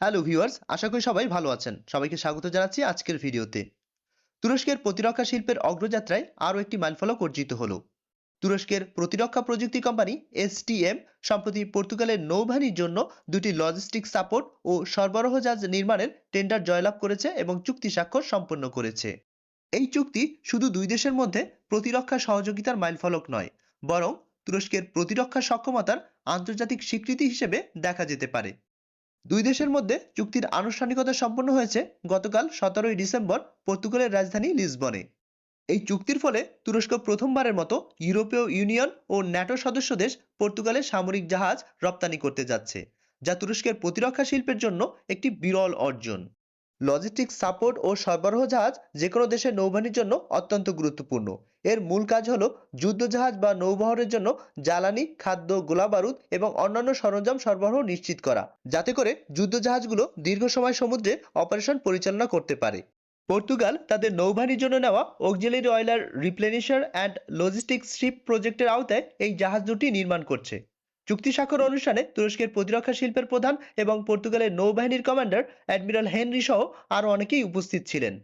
Hello viewers আশা করি সবাই ভালো আছেন। সবাইকে স্বাগত জানাচ্ছি আজকের ভিডিওতে। তুরস্কের প্রতিরক্ষা শিল্পের অগ্রযাত্রায় আরও একটি মাইলফলক অর্জিত হলো। তুরস্কের প্রতিরক্ষা প্রযুক্তি কোম্পানি এসটিএম সম্প্রতি পর্তুগালের নৌবাহিনীর জন্য দুটি লজিস্টিক সাপোর্ট ও সরবরাহ জাহাজ নির্মাণের টেন্ডার জয়লাভ করেছে এবং চুক্তি স্বাক্ষর সম্পন্ন করেছে। এই চুক্তি শুধু দুই দেশের মধ্যে প্রতিরক্ষা সহযোগিতার মাইলফলক নয়, বরং তুরস্কের প্রতিরক্ষা সক্ষমতার আন্তর্জাতিক স্বীকৃতি হিসেবে দেখা যেতে পারে। দুই দেশের মধ্যে চুক্তির আনুষ্ঠানিকতা সম্পন্ন হয়েছে গতকাল সতেরোই ডিসেম্বর পর্তুগালের রাজধানী লিসবনে। এই চুক্তির ফলে তুরস্ক প্রথমবারের মতো ইউরোপীয় ইউনিয়ন ও ন্যাটো সদস্য দেশ পর্তুগালের সামরিক জাহাজ রপ্তানি করতে যাচ্ছে, যা তুরস্কের প্রতিরক্ষা শিল্পের জন্য একটি বিরল অর্জন। লজিস্টিক্স সাপোর্ট ও সরবরাহ জাহাজ যে কোনো দেশের নৌবাহিনীর জন্য অত্যন্ত গুরুত্বপূর্ণ। এর মূল কাজ হলো যুদ্ধজাহাজ বা নৌবহরের জন্য জ্বালানি, খাদ্য, গোলাবারুদ এবং অন্যান্য সরঞ্জাম সরবরাহ নিশ্চিত করা, যাতে করে যুদ্ধজাহাজগুলো দীর্ঘ সময় সমুদ্রে অপারেশন পরিচালনা করতে পারে। পর্তুগাল তাদের নৌবাহিনীর জন্য নেওয়া auxiliary oiler replenisher and logistic ship প্রজেক্টের আওতায় এই জাহাজ দুটি নির্মাণ করছে। চুক্তি স্বাক্ষর অনুষ্ঠানে তুরস্কের প্রতিরক্ষা শিল্পের প্রধান এবং পর্তুগালের নৌবাহিনীর কমান্ডার অ্যাডমিরাল হেনরি সহ আরও অনেকেই উপস্থিত ছিলেন।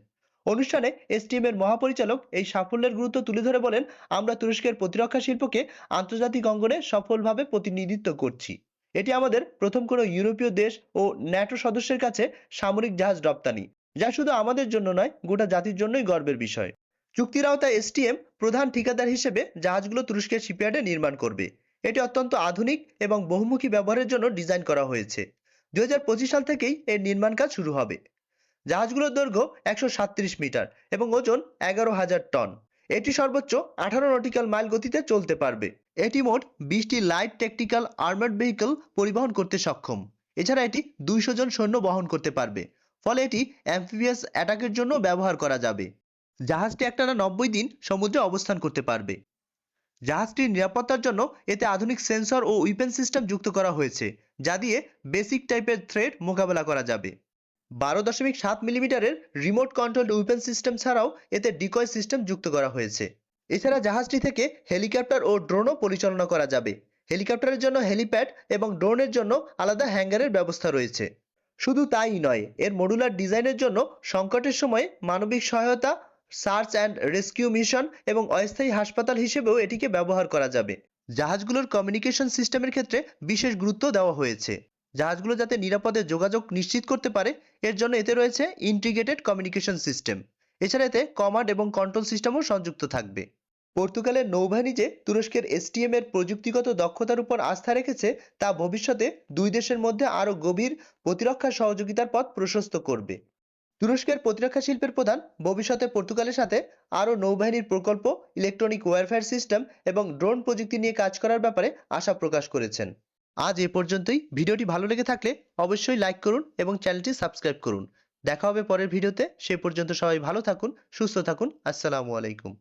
অনুষ্ঠানে এসটিএমের মহাপরিচালক এই সাফল্যের গুরুত্ব তুলে ধরে বলেন, আমরা তুরস্কের প্রতিরক্ষা শিল্পকে আন্তর্জাতিক অঙ্গনে সফলভাবে প্রতিনিধিত্ব করছি। এটি আমাদের প্রথম কোনো ইউরোপীয় দেশ ও ন্যাটো সদস্যের কাছে সামরিক জাহাজ রপ্তানি, যা শুধু আমাদের জন্য নয়, গোটা জাতির জন্যই গর্বের বিষয়। চুক্তির আওতায় এসটিএম প্রধান ঠিকাদার হিসেবে জাহাজগুলো তুরস্কের শিপইয়ার্ডে নির্মাণ করবে। এটি অত্যন্ত আধুনিক এবং বহুমুখী ব্যবহারের জন্য ডিজাইন করা হয়েছে। দুই হাজার পঁচিশ সাল থেকেই এর নির্মাণ কাজ শুরু হবে। জাহাজগুলোর দৈর্ঘ্য একশো মিটার এবং ওজন এগারো হাজার টন। এটি সর্বোচ্চ আঠারো নটিক্যাল মাইল গতিতে চলতে পারবে। এটি মোট বিশটি লাইট টেকটিক্যাল আর্মার্ড ভেহিকল পরিবহন করতে সক্ষম। এছাড়া এটি দুইশো জন সৈন্য বহন করতে পারবে। ফলে এটি অ্যাম্ফিবিয়াস অ্যাটাকের জন্য ব্যবহার করা যাবে। জাহাজটি একটানা নব্বই দিন সমুদ্রে অবস্থান করতে পারবে। জাহাজটির নিরাপত্তার জন্য এতে আধুনিক সেন্সর ও উইপেন সিস্টেম যুক্ত করা হয়েছে, যা দিয়ে বেসিক টাইপের থ্রেড মোকাবেলা করা যাবে। বারো দশমিক সাত মিলিমিটারের রিমোট কন্ট্রোল উইপেন সিস্টেম ছাড়াও এতে ডিকয় সিস্টেম যুক্ত করা হয়েছে। এছাড়া জাহাজটি থেকে হেলিকপ্টার ও ড্রোনও পরিচালনা করা যাবে। হেলিকপ্টারের জন্য হেলিপ্যাড এবং ড্রোনের জন্য আলাদা হ্যাঙ্গারের ব্যবস্থা রয়েছে। শুধু তাই নয়, এর মডুলার ডিজাইনের জন্য সংকটের সময় মানবিক সহায়তা সার্চ অ্যান্ড রেস্কিউ মিশন এবং অস্থায়ী হাসপাতাল হিসেবেও এটিকে ব্যবহার করা যাবে। জাহাজগুলোর কমিউনিকেশন সিস্টেমের ক্ষেত্রে বিশেষ গুরুত্ব দেওয়া হয়েছে। জাহাজগুলো যাতে নিরাপদে যোগাযোগ নিশ্চিত করতে পারে, এর জন্য এতে রয়েছে ইন্টিগ্রেটেড কমিউনিকেশন সিস্টেম। এছাড়া এতে কমান্ড এবং কন্ট্রোল সিস্টেমও সংযুক্ত থাকবে। পর্তুগালের নৌবাহিনী যে তুরস্কের এসটিএম এর প্রযুক্তিগত দক্ষতার উপর আস্থা রেখেছে, তা ভবিষ্যতে দুই দেশের মধ্যে আরও গভীর প্রতিরক্ষা সহযোগিতার পথ প্রশস্ত করবে। তুরস্কের প্রতিরক্ষা শিল্পের প্রধান, ভবিষ্যতে পর্তুগালের সাথে আরও নৌবাহিনীর প্রকল্প ইলেকট্রনিক ওয়ারফেয়ার সিস্টেম এবং ড্রোন প্রযুক্তি নিয়ে কাজ করার ব্যাপারে আশা প্রকাশ করেছেন। আজ এ পর্যন্তই। ভিডিওটি ভালো লেগে থাকলে অবশ্যই লাইক করুন এবং চ্যানেলটি সাবস্ক্রাইব করুন। দেখা হবে পরের ভিডিওতে। সে পর্যন্ত সবাই ভালো থাকুন, সুস্থ থাকুন। আসসালামু আলাইকুম।